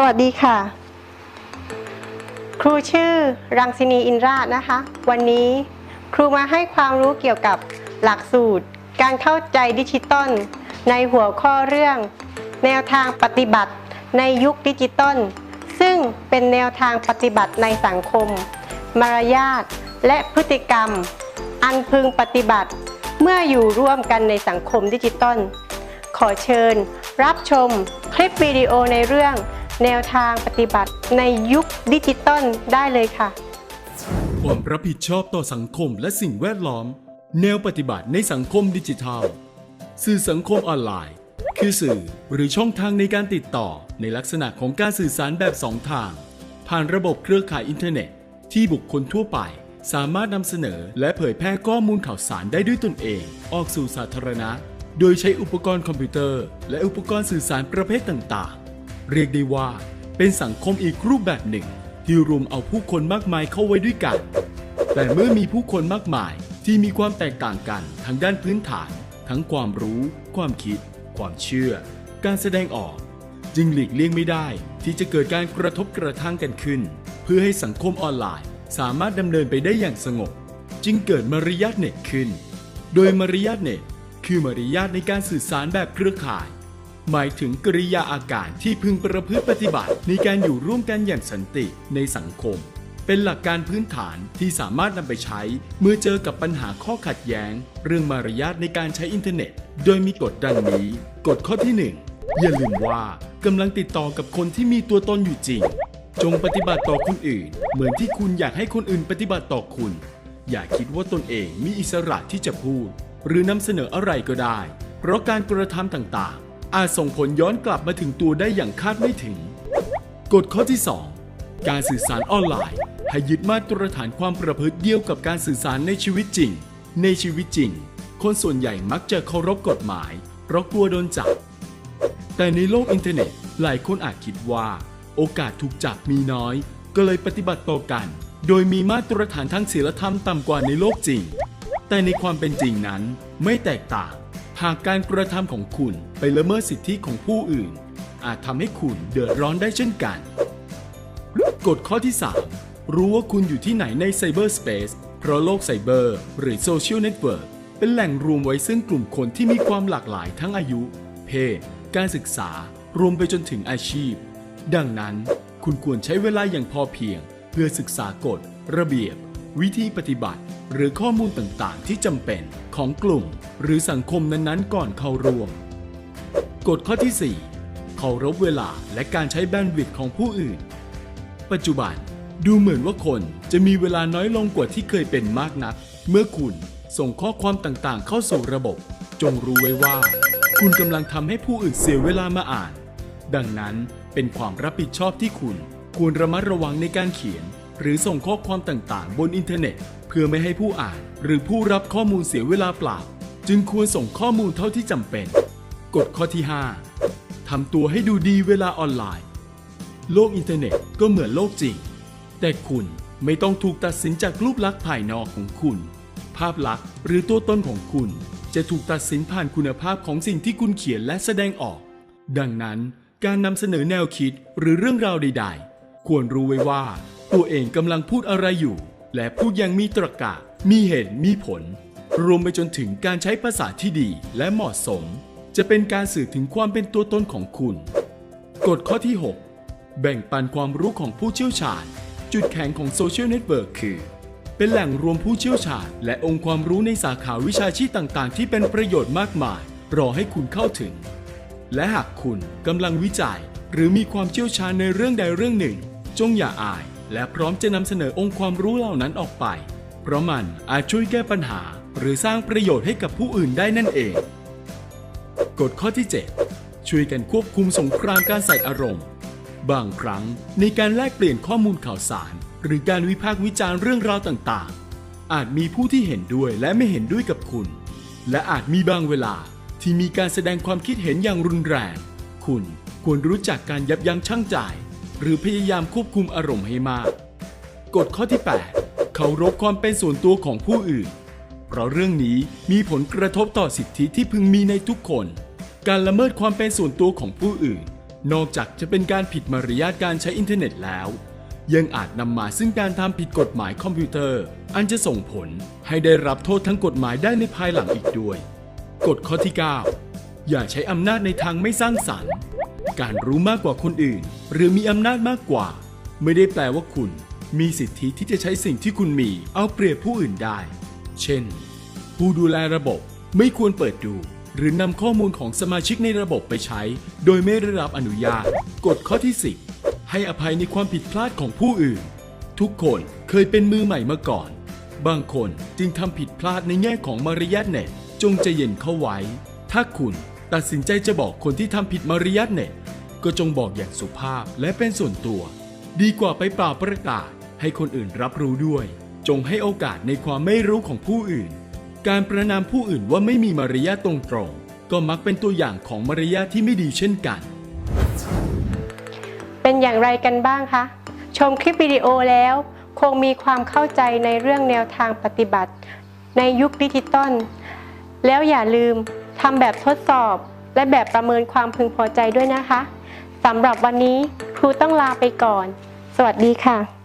สวัสดีค่ะ ครูชื่อรังสินีอินราชนะคะ วันนี้ครูมาให้ความรู้เกี่ยวกับหลักสูตร การเข้าใจดิจิตอลในหัวข้อเรื่อง แนวทางปฏิบัติในยุคดิจิตอลซึ่งเป็นแนวทางปฏิบัติในสังคม มารยาทและพฤติกรรม อันพึงปฏิบัติเมื่ออยู่ร่วมกันในสังคมดิจิตอลขอเชิญ รับชมคลิปวิดีโอในเรื่อง แนวทางปฏิบัติในยุคดิจิตอลได้เลยค่ะ ความรับผิดชอบต่อสังคมและสิ่งแวดล้อม แนวปฏิบัติในสังคมดิจิทัล สื่อสังคมออนไลน์ คือสื่อหรือช่องทางในการติดต่อในลักษณะของการสื่อสารแบบสองทาง ผ่านระบบเครือข่ายอินเทอร์เน็ต ที่บุคคลทั่วไปสามารถนำเสนอและเผยแพร่ข้อมูลข่าวสารได้ด้วยตนเอง ออกสู่สาธารณะ โดยใช้อุปกรณ์คอมพิวเตอร์ และอุปกรณ์สื่อสารประเภทต่างๆ เรียกได้ว่า เป็นสังคมอีกรูปแบบหนึ่ง ที่รวมเอาผู้คนมากมายเข้าไว้ด้วยกัน แต่เมื่อมีผู้คนมากมายที่มีความแตกต่างกันทางด้านพื้นฐาน ทั้งความรู้ ความคิด ความเชื่อ การแสดงออก จึงหลีกเลี่ยงไม่ได้ ที่จะเกิดการกระทบกระทั่งกันขึ้น เพื่อให้สังคมออนไลน์ สามารถดำเนินไปได้อย่างสงบ จึงเกิดมารยาทเน็ตขึ้น โดยมารยาทเน็ตคือมารยาทในการสื่อสารแบบเครือข่าย หมายถึงกริยาอาการที่พึงประพฤติปฏิบัติ ในการอยู่ร่วมกันอย่างสันติในสังคม เป็นหลักการพื้นฐานที่สามารถนำไปใช้ เมื่อเจอกับปัญหาข้อขัดแย้ง เรื่องมารยาทในการใช้อินเทอร์เน็ต โดยมีกฎดังนี้ กฎข้อที่ 1 อย่าลืมว่ากำลังติดต่อกับคนที่มีตัวตนอยู่จริง จงปฏิบัติต่อคนอื่น เหมือนที่คุณอยากให้คนอื่นปฏิบัติต่อคุณ อย่าคิดว่าตนเองมีอิสระที่จะพูด หรือนำเสนออะไรก็ได้ เพราะการกระทำต่างๆ อาจส่งผลย้อนกลับมาถึงตัวได้อย่างคาดไม่ถึง กฎข้อที่ 2 การสื่อสารออนไลน์ ให้ยึดมาตรฐานความประพฤติเดียวกับการสื่อสารในชีวิตจริง ในชีวิตจริง คนส่วนใหญ่มักจะเคารพกฎหมาย เพราะกลัวโดนจับ แต่ในโลกอินเทอร์เน็ต หลายคนอาจคิดว่า โอกาสถูกจับมีน้อย ก็เลยปฏิบัติต่อกัน โดยมีมาตรฐานทางศีลธรรมต่ำกว่าในโลกจริง แต่ในความเป็นจริงนั้นไม่แตกต่าง หากการกระทำของคุณไปละเมิดสิทธิของผู้อื่น อาจทำให้คุณเดือดร้อนได้เช่นกัน กฎข้อที่ 3 รู้ว่าคุณอยู่ที่ไหนในไซเบอร์สเปซเพราะโลกไซเบอร์หรือโซเชียลเน็ตเวิร์กเป็นแหล่งรวมไว้ซึ่งกลุ่มคนที่มีความหลากหลายทั้งอายุ เพศ การศึกษารวมไปจนถึงอาชีพ ดังนั้น คุณควรใช้เวลาอย่างพอเพียง เพื่อศึกษากฎ ระเบียบ วิธีปฏิบัติ หรือข้อมูลต่างๆ ที่จำเป็นของกลุ่ม หรือสังคมนั้นๆ ก่อนเข้าร่วม กฎข้อที่ 4 เคารพเวลาและการใช้แบนด์วิดต์ของผู้อื่น ปัจจุบันดูเหมือนว่าคนจะมีเวลาน้อยลงกว่าที่เคยเป็นมากนัก เมื่อคุณส่งข้อความต่างๆ เข้าสู่ระบบ จงรู้ไว้ว่า คุณกำลังทำให้ผู้อื่นเสียเวลามาอ่าน ดังนั้นเป็นความรับผิดชอบที่คุณควรระมัดระวังในการเขียน หรือส่งข้อความต่างๆ บนอินเทอร์เน็ต เพื่อไม่ให้ผู้อ่าน หรือผู้รับข้อมูลเสียเวลาเปล่า จึงควรส่งข้อมูลเท่าที่จำเป็น กฎข้อที่ 5ทำตัวให้ดูดีเวลาออนไลน์ โลกอินเทอร์เน็ตก็เหมือนโลกจริง แต่คุณไม่ต้องถูกตัดสินจากรูปลักษณ์ภายนอกของคุณ ภาพลักษณ์หรือตัวตนของคุณ จะถูกตัดสินผ่านคุณภาพของสิ่งที่คุณเขียนและแสดงออก ดังนั้นการนำเสนอแนวคิดหรือเรื่องราวใด ๆ ควรรู้ไว้ว่า ตัวเองกำลังพูดอะไรอยู่ และพูดอยังมีตรรกะ มีเหตุมีผล รวมไปจนถึงการใช้ภาษาที่ดีและเหมาะสม จะเป็นการสื่อถึงความเป็นตัวตนของคุณ กฎข้อที่ 6 แบ่งปันความรู้ของผู้เชี่ยวชาญ จุดแข็งของโซเชียลเน็ตเวิร์กคือ เป็นแหล่งรวมผู้เชี่ยวชาญ และองค์ความรู้ในสาขาวิชาชีพต่างๆ ที่เป็นประโยชน์มากมาย รอให้คุณเข้าถึง และหากคุณกำลังวิจัย หรือมีความเชี่ยวชาญในเรื่องใดเรื่องหนึ่ง จงอย่าอาย และพร้อมจะนำเสนอองค์ความรู้เหล่านั้นออกไป เพราะมันอาจช่วยแก้ปัญหา หรือสร้างประโยชน์ให้กับผู้อื่นได้นั่นเอง กฎข้อที่ 7 ช่วยกันควบคุมสงครามการใส่อารมณ์ บางครั้งในการแลกเปลี่ยนข้อมูลข่าวสาร หรือการวิพากษ์วิจารณ์เรื่องราวต่างๆ อาจมีผู้ที่เห็นด้วยและไม่เห็นด้วยกับคุณ และอาจมีบางเวลาที่มีการแสดงความคิดเห็นอย่างรุนแรง คุณควรรู้จักการยับยั้งชั่งใจ หรือพยายามควบคุมอารมณ์ให้มาก กฎข้อที่ 8 เคารพความเป็นส่วนตัวของผู้อื่น เพราะเรื่องนี้มีผลกระทบต่อสิทธิที่พึงมีในทุกคน การละเมิดความเป็นส่วนตัวของผู้อื่น นอกจากจะเป็นการผิดมารยาทการใช้อินเทอร์เน็ตแล้ว ยังอาจนำมาซึ่งการทำผิดกฎหมายคอมพิวเตอร์ อันจะส่งผลให้ได้รับโทษทั้งกฎหมายได้ในภายหลังอีกด้วย กฎข้อที่ 9 อย่าใช้อำนาจในทางไม่สร้างสรรค์ การรู้มากกว่าคนอื่น หรือมีอำนาจมากกว่า ไม่ได้แปลว่าคุณ มีสิทธิที่จะใช้สิ่งที่คุณมีเอาเปรียบผู้อื่นได้ เช่น ผู้ดูแลระบบไม่ควรเปิดดู หรือนำข้อมูลของสมาชิกในระบบไปใช้ โดยไม่ได้รับอนุญาต กฎข้อที่ 10 ให้อภัยในความผิดพลาดของผู้อื่น ทุกคนเคยเป็นมือใหม่มาก่อน บางคนจึงทำผิดพลาดในแง่ของมารยาทเน็ตจงใจเย็นเข้าไว้ ถ้าคุณตัดสินใจจะบอกคนที่ทำผิดมารยาทเน็ต ก็จงบอกอย่างสุภาพและเป็นส่วนตัว ดีกว่าไปเปล่าประกาศให้คนอื่นรับรู้ด้วย จงให้โอกาสในความไม่รู้ของผู้อื่น การประนามผู้อื่นว่าไม่มีมารยาทตรงๆ ก็มักเป็นตัวอย่างของมารยาทที่ไม่ดีเช่นกัน เป็นอย่างไรกันบ้างคะ ชมคลิปวิดีโอแล้ว คงมีความเข้าใจในเรื่องแนวทางปฏิบัติ ในยุคดิจิตอลแล้วอย่าลืมทำแบบทดสอบและแบบประเมินความพึงพอใจด้วยนะคะ สำหรับวันนี้ครูต้องลาไปก่อน สวัสดีค่ะ